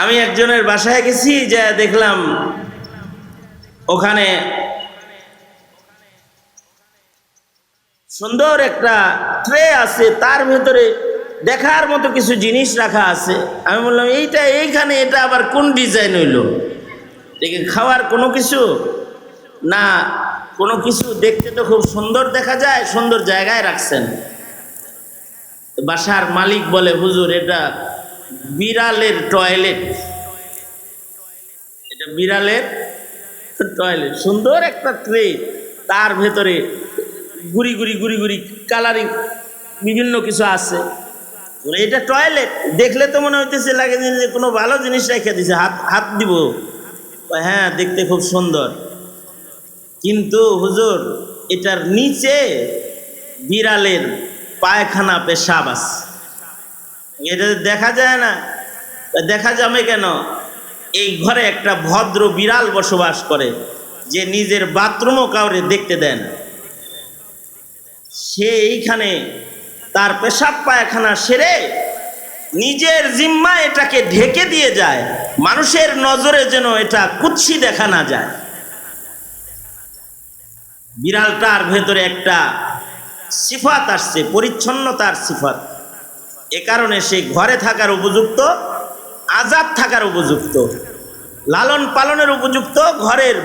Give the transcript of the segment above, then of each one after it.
আমি একজনের বাসায় গেছি, যে দেখলাম ওখানে সুন্দর একটা ট্রে আছে, তার ভেতরে দেখার মতো কিছু জিনিস রাখা আছে। আমি বললাম, এইটা এইখানে, এটা আবার কোন ডিজাইন হইল? দেখে, খাওয়ার কোনো কিছু? না, কোনো কিছু দেখতে তো খুব সুন্দর দেখা যায়, সুন্দর জায়গায় রাখছেন। বাসার মালিক বলে, হুজুর, এটা বিড়ালের টয়লেট। এটা বিড়ালের টয়লেট। সুন্দর একটা ট্রে। তার ভেতরে গুড়ি গুড়ি গুড়ি গুড়ি কালারিং বিভিন্ন কিছু আছে। এটা টয়লেট? দেখলে তো মনে হইতেছে, লাগে যে কোনো ভালো জিনিস রেখে দিছে, হাত হাত দিব। হ্যাঁ দেখতে খুব সুন্দর। কিন্তু হুজুর, এটার নিচে বিড়ালের পায়খানা পেশাব আছে। এটা দেখা যায় না। দেখা যাবে কেন? এই ঘরে একটা ভদ্র বিড়াল বসবাস করে, যে নিজের বাথরুমও কাউরে দেখতে দেন সে এইখানে তার পেশাব পায়খানা সেরে নিজের জিম্মা এটাকে ঢেকে দিয়ে যায়। মানুষের নজরে যেন এটা কুচ্ছি দেখা না যায়। বিড়ালটার ভেতরে একটা সিফাত আসছে, পরিচ্ছন্নতার সিফাত। এ কারণে সে ঘরে থাকার উপযুক্ত, আজাদ থাকার উপযুক্ত, লালন পালনের উপযুক্ত, ঘরের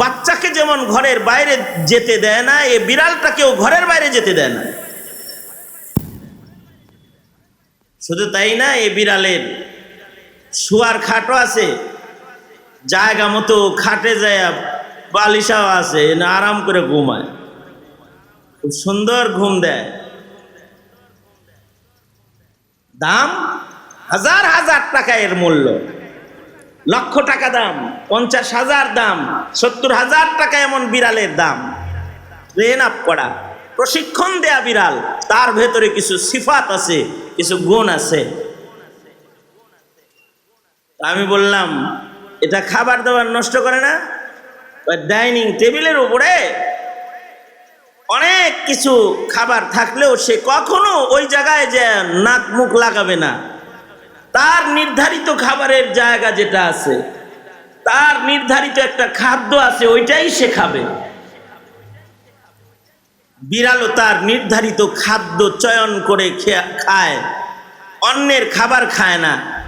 বাচ্চাকে যেমন ঘরের বাইরে যেতে দেয় না, এ বিড়ালটাকেও ঘরের বাইরে যেতে দেয় না। শুধু তাই না, এ বিড়ালের শুয়ার খাটও আছে, জায়গা মতো খাটে যায়, বালিশাও আছে না আরাম করে ঘুমায়। খুব সুন্দর ঘুম দেয়। দাম হাজার হাজার টাকা এর মূল্য। লক্ষ টাকা দাম, পঞ্চাশ হাজার দাম, সত্তর হাজার টাকা এমন বিড়ালের দাম। ট্রেন আপ করা, প্রশিক্ষণ দেয়া বিড়াল, তার ভেতরে কিছু সিফাত আছে, কিছু গুণ আছে। আমি বললাম, এটা খাবার দাবার নষ্ট করে না? ডাইনিং টেবিলের উপরে অনেক কিছু খাবার থাকলেও সে কখনো ওই জায়গায় যে নাক মুখ লাগাবে না। তার নির্ধারিত খাবারের জায়গা যেটা আছে, তার নির্ধারিত একটা খাদ্য আছে, ওইটাই সে খাবে। বিড়ালও তার নির্ধারিত খাদ্য চয়ন করে খেয়া- অন্যের খাবার খায় না।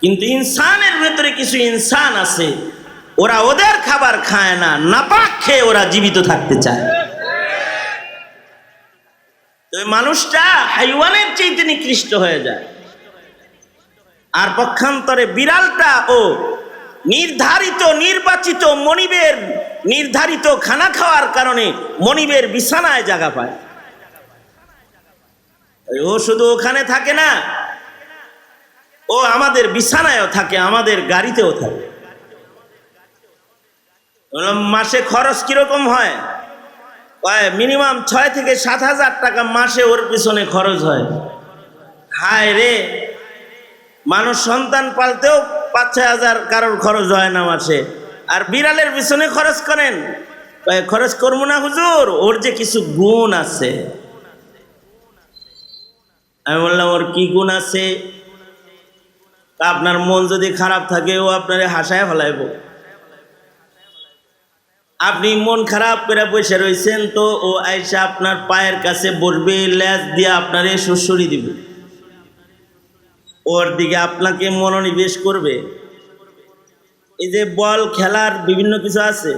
কিন্তু ইনসানের ভেতরে কিছু ইনসান আছে, ওরা ওদের খাবার খায় না, নাপাক খেয়ে ওরা জীবিত থাকতে চায়। তো ওই মানুষটা হাইওয়ানের চাইতে নিকৃষ্ট হয়ে যায়। আর পক্ষান্তরে বিড়ালটা ও নির্ধারিত, নির্বাচিত মনিবের, নির্ধারিত খানা খাওয়ার কারণে মনিবের বিছানায় জায়গা পায়। ও শুধু ওখানে থাকে না, ও আমাদের বিছানায়ও থাকে, আমাদের গাড়িতেও থাকে। মাসে খরচ কীরকম হয়? মিনিমাম ছয় থেকে সাত হাজার টাকা মাসে ওর পিছনে খরচ হয়। হায় রে। মানুষ সন্তান পালতেও পাঁচ, ছয় হাজার কারোর খরচ হয় না মাসে। আর বিড়ালের পিছনে খরচ করেন। খরচ করব না হুজুর, ওর যে কিছু গুণ আছে। আমি বললাম, ওর কি গুণ আছে? আপনার মন যদি খারাপ থাকে, ও আপনারে হাসায় ফেলাইব। আপনি মন খারাপ করে বসে রয়েছেন তো, ও আইসা আপনার পায়ের কাছে বসবে ল্যাজ দিয়ে আপনারে সুসুরি দিবে। ওর দিকে আপনাকে মনোনিবেশ করবে। এই যে বল, খেলার বিভিন্ন কিছু আছে।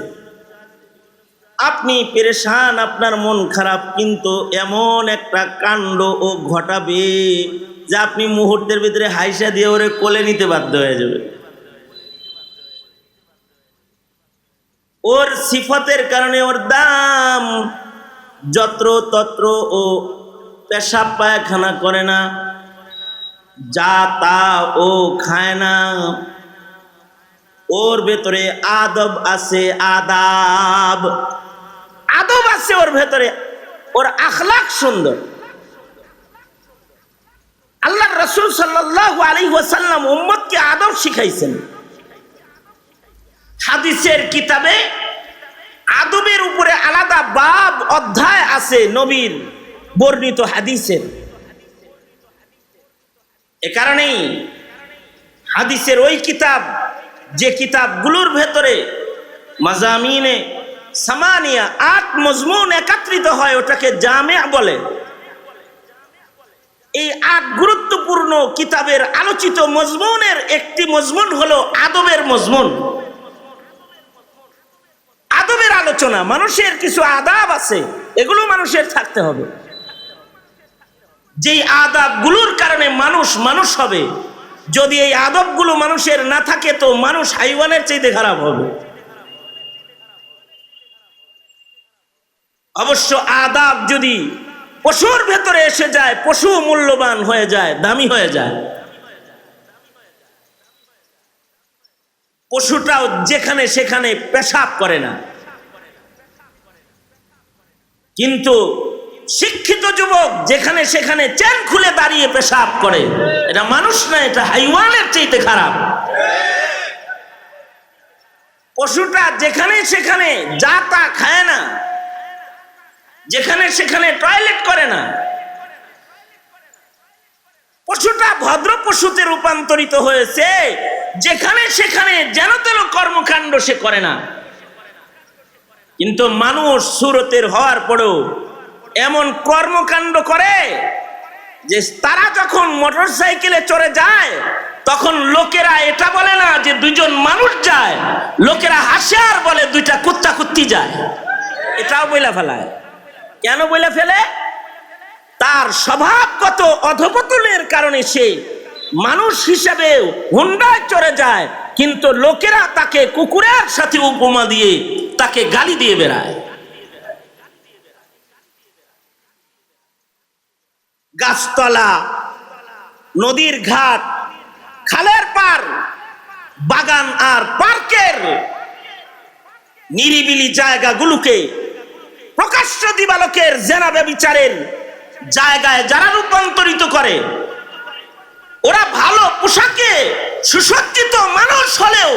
আপনি পেরেশান, আপনার মন খারাপ, কিন্তু এমন একটা কাণ্ড ও ঘটাবে যে আপনি মুহূর্তের ভিতরে হাইসা দিয়ে ওরে কোলে নিতে বাধ্য হয়ে যাবে ওর সিফতের কারণে ওর দাম যত্র তত্র ও পেশাব পায়খানা করে না, যা তা ও খায় না। ওর ভেতরে আদব আছে, আদাব। আদব আছে ওর ভেতরে, ওর আখলাক সুন্দর। আল্লাহ রসুল সাল্লাহ আলী ওয়াসাল্লাম উম্মতকে আদব শিখাইছেন। হাদিসের কিতাবে আদবের উপরে আলাদা বাব অধ্যায় আছে নবীর বর্ণিত হাদিসের। এ কারণেই হাদিসের ওই কিতাব, যে কিতাবগুলোর ভেতরে মাজামিনে সামানিয়া আট মজমুন একত্রিত হয়, ওটাকে জামে বলে। এই আট গুরুত্বপূর্ণ কিতাবের আলোচিত মজমুনের একটি মজমুন হলো আদবের মজমুন আদবের আলোচনা, মানুষের কিছু আদাব আছে, এগুলো মানুষের থাকতে হবে। যেই আদাবগুলোর কারণে মানুষ মানুষ হবে, যদি এই আদবগুলো মানুষের না থাকে, তো মানুষ হাইওয়ানের চাইতে খারাপ হবে। অবশ্য আদাব যদি পশুর ভেতরে এসে যায়, পশু মূল্যবান হয়ে যায়, দামি হয়ে যায়। পশুটাও যেখানে সেখানে পেশাব করে না। কিন্তু শিক্ষিত যুবক যেখানে সেখানে চেন খুলে দাঁড়িয়ে পেশাব করে, এটা মানুষ না, এটা হাইওয়ানের চাইতে খারাপ। পশুটা যেখানে সেখানে যা তা খায় না, যেখানে সেখানে টয়লেট করে না, পশুটা ভদ্র পশুতে রূপান্তরিত হয়েছে, যেখানে সেখানে যেন তেন কর্মকাণ্ড সে করে না। কিন্তু মানুষ সুরতের হওয়ার পরেও এমন কর্মকাণ্ড করে যে তারা যখন মোটর সাইকেলে চড়ে যায়, তখন লোকেরা এটা বলে না যে দুইজন মানুষ যায়, লোকেরা হাসে আর বলে দুইটা কুত্তা কুত্তি যায়। এটাও বইলা ফেলায়। কেন বইলা ফেলে? তার স্বভাবগত অধপতনের কারণে সে মানুষ হিসেবে হুন্ডায় চড়ে যায় কিন্তু লোকেরা তাকে কুকুরের সাথে উপমা দিয়ে, তাকে গালি দিয়ে বেড়ায়। গাছতলা, নদীর ঘাট, খালের পার, বাগান আর পার্কের নিরিবিলি জায়গাগুলোকে প্রকাশ্য দিবালকের জেনা ব্যবিচারের জায়গায় যারা রূপান্তরিত করে, ওরা ভালো পোশাকে সুসজ্জিত মানুষ হলেও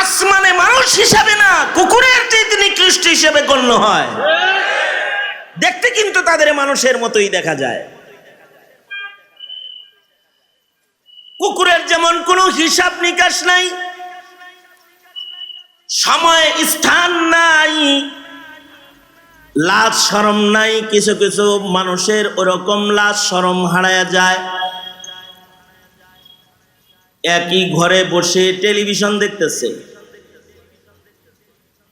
আসমানে মানুষ হিসাবে না, কুকুরের চেয়ে নিকৃষ্ট হিসেবে গণ্য হয়। দেখতে কিন্তু তাদের মানুষের মতোই দেখা যায়। কুকুরের যেমন কোনো হিসাব নিকাশ নাই, সময় স্থান নাই লাজ সরম নাই, কিছু কিছু মানুষের ওরকম লাজ সরম হারায় যায়। একই ঘরে বসে টেলিভিশন দেখতেছে।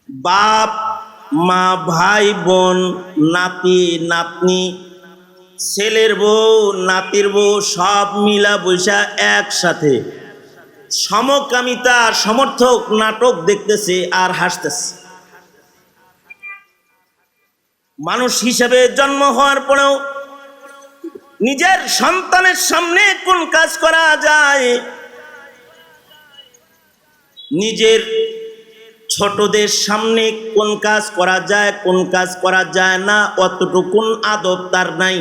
বাপ, মা, ভাই, বোন, নাতি, নাতনি, ছেলের বউ, নাতির বউ, সব মিলা বৈশা একসাথে। সমকামিতা, সমর্থক, নাটক দেখতেছে আর হাসতেছে। মানুষ হিসাবে জন্ম হওয়ার পরেও নিজের সন্তানের সামনে কোন কাজ করা যায়? নিজের ছোটদের সামনে কোন কাজ করা যায়, কোন কাজ করা যায় না, অতটুকুন আদব তার নাই।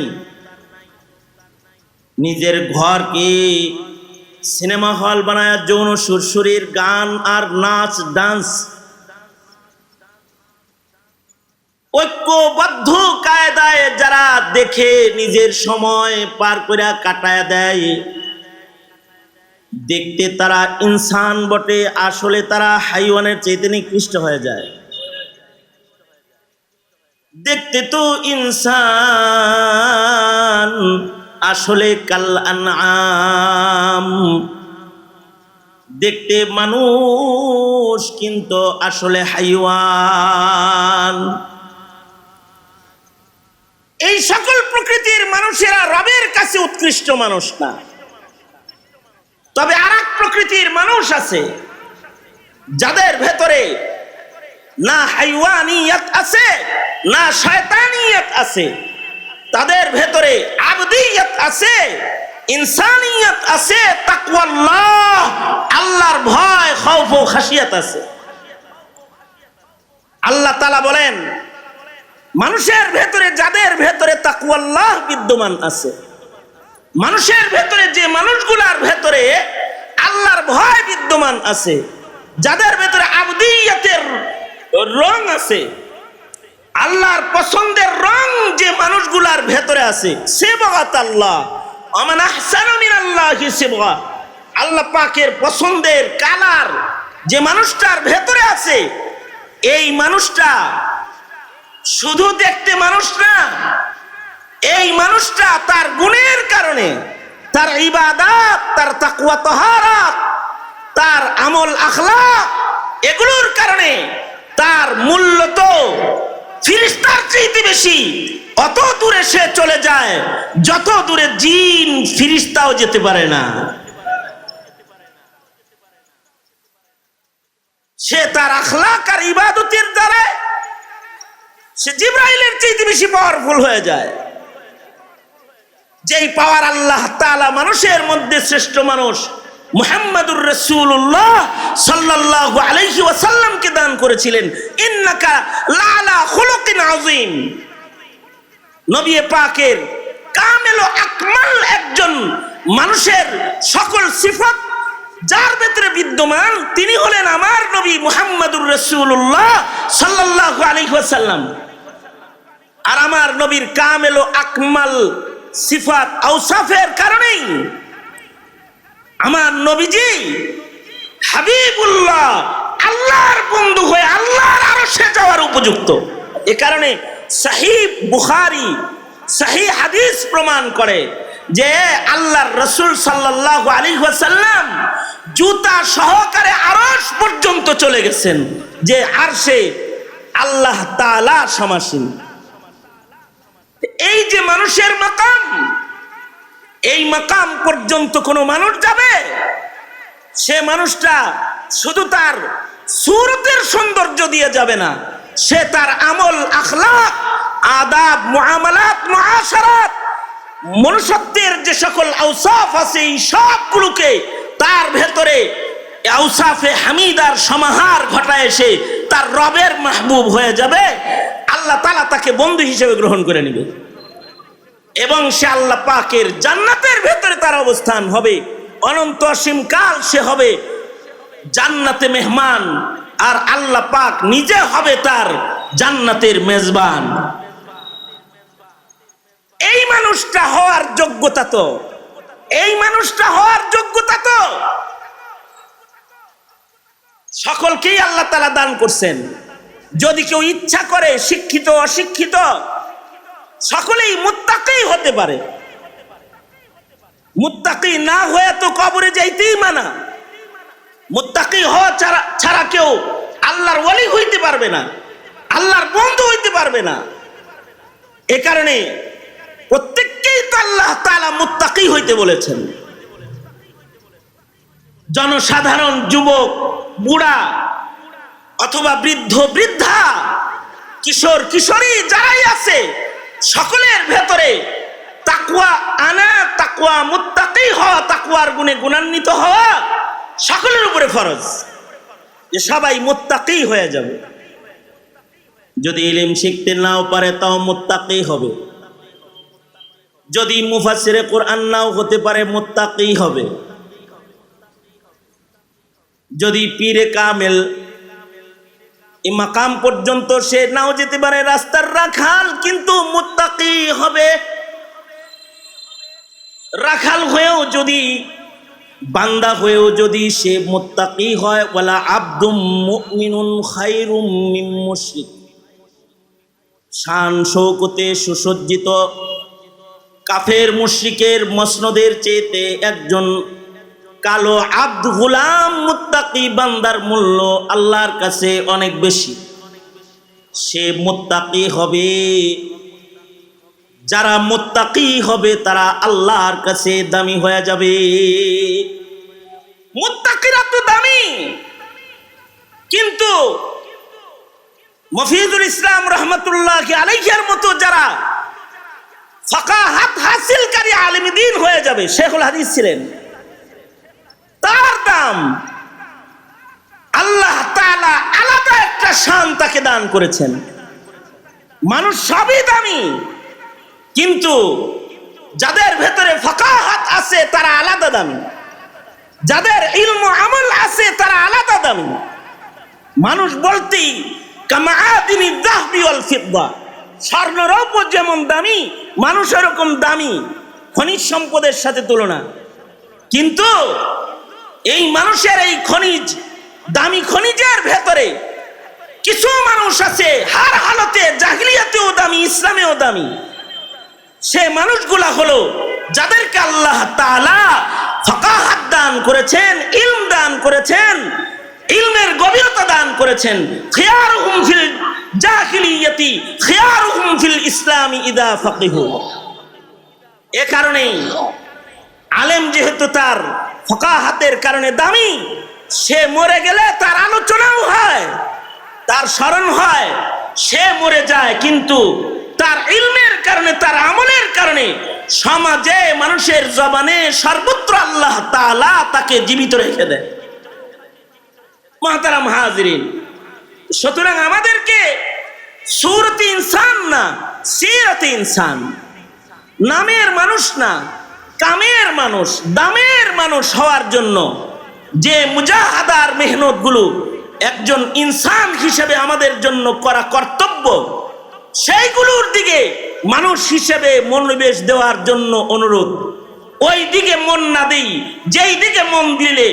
নিজের ঘরকে সিনেমা হল বানায় যৌন সুরসুরির গান আর নাচ, ডান্স ঐক্যবদ্ধ কায়দায় যারা দেখে নিজের সময় পার করে কাটায় দেয় দেখতে তারা ইনসান বটে, আসলে তারা হাইওয়ানের চেয়ে নিকৃষ্ট হয়ে যায়। দেখতে তো ইনসান, আসলে কাল আনআম। দেখতে মানুষ কিন্তু আসলে হাইওয়ান। এই সকল প্রকৃতির মানুষেরা রবের কাছে উৎকৃষ্ট মানুষ না। তবে আর প্রকৃতির মানুষ আছে যাদের ভেতরে না হাইওয়ানিয়ত আছে, না শয়তানিয়ত আছে। তাদের ভেতরে আবদিয়ত আছে, ইনসানিয়ত আছে, তাকওয়াল্লাহ, আল্লাহর ভয়, খৌফ ও খাসিয়াত আছে। আল্লাহ তাআলা বলেন, মানুষের ভেতরে, যাদের ভেতরে তাকওয়াল্লাহ বিদ্যমান আছে মানুষের ভেতরে, যে মানুষগুলার ভেতরে আল্লাহর ভয় বিদ্যমান আছে, যাদের ভেতরে আবদিয়াতের রং আছে, আল্লাহর পছন্দের রং যে মানুষগুলার ভেতরে আছে সে বগাত আল্লাহ আমান আহসানু মিনাল্লাহি সিবগা। আল্লাহ পাকের পছন্দের কালার যে মানুষটার ভেতরে আছে, এই মানুষটা শুধু দেখতে মানুষ না এই মানুষটা তার গুণের কারণে, তার ইবাদাত, তার তাকুয়া তহারাত, তার আমল আখলা এগুলোর কারণে তার মূল্য তো ফিরিস্তার চাইতে বেশি। অত দূরে সে চলে যায়, যত দূরে জিন ফিরিস্তাও যেতে পারে না। সে তার আখলাক আর ইবাদতের দ্বারা সে জিব্রাইলের চাইতে বেশি পাওয়ারফুল হয়ে যায়। যেই পাওয়ার আল্লাহ তাআলা মানুষের মধ্যে শ্রেষ্ঠ মানুষ মুহাম্মাদুর রাসূলুল্লাহ সাল্লাল্লাহু আলাইহি ওয়াসাল্লামকে দান করেছিলেন। ইন্নাকা লালা খুলুকিন আযীম। নবী পাকের কামেল আকমাল একজন মানুষের সকল সিফত, যার ভেতরে বিদ্যমান তিনি হলেন আমার নবী মুহাম্মাদুর রাসূলুল্লাহ সাল্লাল্লাহু আলাইহি ওয়াসাল্লাম। আর আমার নবীর কামেল আকমাল সিফাত আউসাফের কারণেই। আমার নবীজি হাবিবুল্লাহ আল্লাহর বন্ধু হয়ে আল্লাহর আরও সে যাওয়ার উপযুক্ত। এ কারণে সাহিব বুখারি সাহি হাদিস প্রমাণ করে যে আল্লাহর রসুল সাল্লাহ আলী ওয়াসাল্লাম জুতা সহকারে আরস পর্যন্ত চলে গেছেন, যে আর সে আল্লাহ তালা সমাসীন। এই যে মানুষের মাকাম, এই মাকাম পর্যন্ত কোনো মানুষ যাবে? সে মানুষটা শুধু তার সুরতের সৌন্দর্য দিয়ে যাবে না, সে তার আমল, আখলাক, আদাব মহামালাত মুআশারাত, মনুষ্যত্বের যে সকল আউসাফ আছে, এই সবগুলোকে তার ভেতরে আউসাফে হামিদার সমাহার ঘটায় এসে তার রবের মাহবুব হয়ে যাবে, আল্লাহ তালা তাকে বন্ধু হিসেবে গ্রহণ করে নেবে। এবং সে আল্লাহ পাকের জান্নাতের ভেতরে তার অবস্থান হবে। অনন্ত অসীম কাল সে হবে জান্নাতে মেহমান, আর আল্লাহ পাক নিজে হবে তার জান্নাতের মেজবান। এই মানুষটা হওয়ার যোগ্যতা তো, এই মানুষটা হওয়ার যোগ্যতা তো। সকলকেই আল্লাহ তালা দান করছেন। যদি কেউ ইচ্ছা করে শিক্ষিত, অশিক্ষিত, সকলেই মুত্তাকেই হতে পারে। মুত্তাকি না হয়ে তো কবরে যাইতেই মানা। মুত্তাকি হওয়া ছাড়া ছাড়া কেউ আল্লাহর ওলি হইতে পারবে না, আল্লাহর বন্ধু হইতে পারবে না। এ কারণে প্রত্যেককেই তো আল্লাহ তালা মুত্তাকি হইতে বলেছেন। জনসাধারণ, যুবক বুড়া অথবা বৃদ্ধ, বৃদ্ধা, কিশোর, কিশোরী, যারাই আছে, সকলের ভেতরে তাকুয়া আনা তাকুয়া মুত্তাকি হওয়া তাকুয়ার গুণে গুণান্বিত হওয়া সকলের উপরে ফরজ। যে সবাই মুত্তাকি হয়ে যাবে। যদি ইলিম শিখতে নাও পারে, তাও মুত্তাকি হবে। যদি মুফাসিরে কোরআন নাও হতে পারে, মুত্তাকি হবে। যদি পীরে কামেল এই মাকাম পর্যন্ত সে নাও যেতে পারে রাস্তার রাখাল, কিন্তু মুত্তাকি হবে। রাখাল হয়েও যদি, বান্দা হয়েও যদি সে মুত্তাকি হয়, ওয়ালা আব্দুম মুমিনুন খায়রুম মিন মুশরিক। শান শৌকতে সুসজ্জিত কাফের মুশরিকের মসনদের চেয়েতে একজন কালো আব্দ গুলাম মুত্তাকি বান্দার মূল্য আল্লাহর কাছে অনেক বেশি। সে মুত্তাকি হবে। যারা মুত্তাকি হবে, তারা আল্লাহর কাছে দামি হয়ে যাবে। মুত্তাকিরা তো দামি। কিন্তু মফিজুল ইসলাম রহমতুল্লাহ আলাইহির মতো যারা ফাঁকা হাত হাসিলকারী আলিমদিন হয়ে যাবে, শেখুল হাদিস ছিলেন। আল্লাহ আলাদা একটা শান তাকে দান করেছেন। মানুষ সবই দামি, কিন্তু যাদের ভেতরে ফাঁকাহাত আছে, তারা আলাদা দামি। যাদের ইলম আমল আছে, তারা আলাদা দামি। মানুষ বলতেই স্বর্ণ রৌপ্য যেমন দামি মানুষ এরকম দামি। খনিজ সম্পদের সাথে তুলনা। কিন্তু এই মানুষের এই খনিজ, দামি খনিজের ভেতরে কিছু মানুষ আছে, হার হালতে জাহিলিয়াতেও দামি, ইসলামেও দামি। সে মানুষগুলা হলো যাদেরকে আল্লাহ তাআলা ফাকাহাত দান করেছেন, ইলম দান করেছেন, ইলমের গভীরতা দান করেছেন। খিয়ারুহুম ফিল জাহিলিয়াতি খিয়ারুহুম ফিল ইসলামি ইদা ফাকিহু। এ কারণেই যেহেতু তার ফকাহাতের কারণে দামি। সে মরে গেলে তার আলোচনাও হয়, তার স্মরণ হয়। সে মরে যায় কিন্তু তার ইলমের কারণে, তার আমলের কারণে সমাজে, মানুষের জবানে সর্বত্র আল্লাহ তাআলা তাকে জীবিত রেখে দেয়। মহাতারাম হাজরিন, সুতরাং আমাদেরকে সুরতি ইনসান না, সিরতি ইনসান, নামের মানুষ না কামের মানুষ, দামের মানুষ হওয়ার জন্য যে মুজাহাদার মেহনতগুলো একজন ইনসান হিসেবে আমাদের জন্য করা কর্তব্য, সেইগুলোর দিকে মানুষ হিসেবে মনোনিবেশ দেওয়ার জন্য অনুরোধ। ওই দিকে মন না দিই, যেই দিকে মন দিলে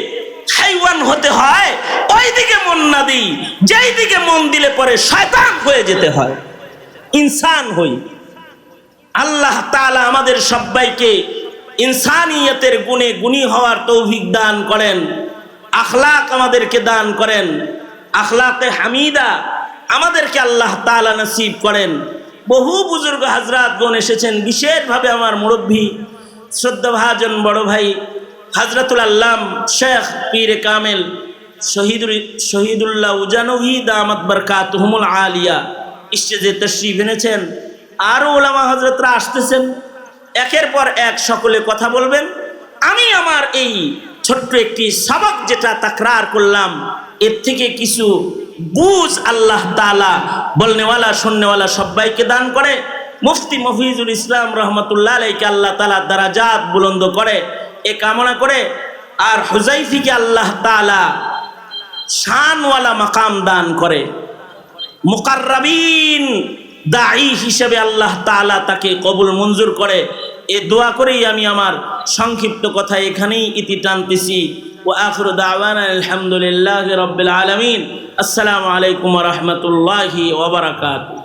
হাইওয়ান হতে হয়, ওই দিকে মন না দিই, যেই দিকে মন দিলে পরে শয়তান হয়ে যেতে হয়। ইনসান হই। আল্লাহ তাআলা আমাদের সবাইকে ইনসানিয়তের গুণে গুণী হওয়ার তৌফিক দান করেন। আখলাক আমাদেরকে দান করেন। আখলাকে হামিদা আমাদেরকে আল্লাহ তাআলা নসিব করেন। বহু বুজুর্গ হাজরাতগণ এসেছেন। বিশেষভাবে আমার মুরব্বী, শ্রদ্ধাভাজন বড় ভাই হাজরাতুল আল্লাম শেখ পীর কামেল শহীদুল, শহীদুল্লাহ উজানহি দামাত বরকাতহুমুল আলিয়া। স্টেজে তশরিফ এনেছেন। আরও ওলামা হজরতরা আসতেছেন। একের পর এক সকলে কথা বলবেন। আমি আমার এই ছোট্ট একটি সবক যেটা তাকরার করলাম, এর থেকে কিছু বুঝ আল্লাহ তালা বলনেওয়ালা, শুননেওয়ালা সবাইকে দান করে। মুফতি মফিজুল ইসলাম রহমতুল্লাহ আলাইকে আল্লাহ তালা দ্বারা দারাজাত বুলন্দ করে, এ কামনা করে, আর হুজাইফিকে আল্লাহ তালা শানওয়ালা মাকাম দান করে। মুকাররাবিন দায়ী হিসেবে আল্লাহ তাআলা তাকে কবুল মঞ্জুর করে। এ দোয়া করেই আমি আমার সংক্ষিপ্ত কথা এখানেই ইতি টানতেছি। ও আখর দাওয়ান আলহামদুলিল্লাহ রবিল আলমিন। আসসালামু আলাইকুম রহমতুল্লাহি বারাকাতুহু।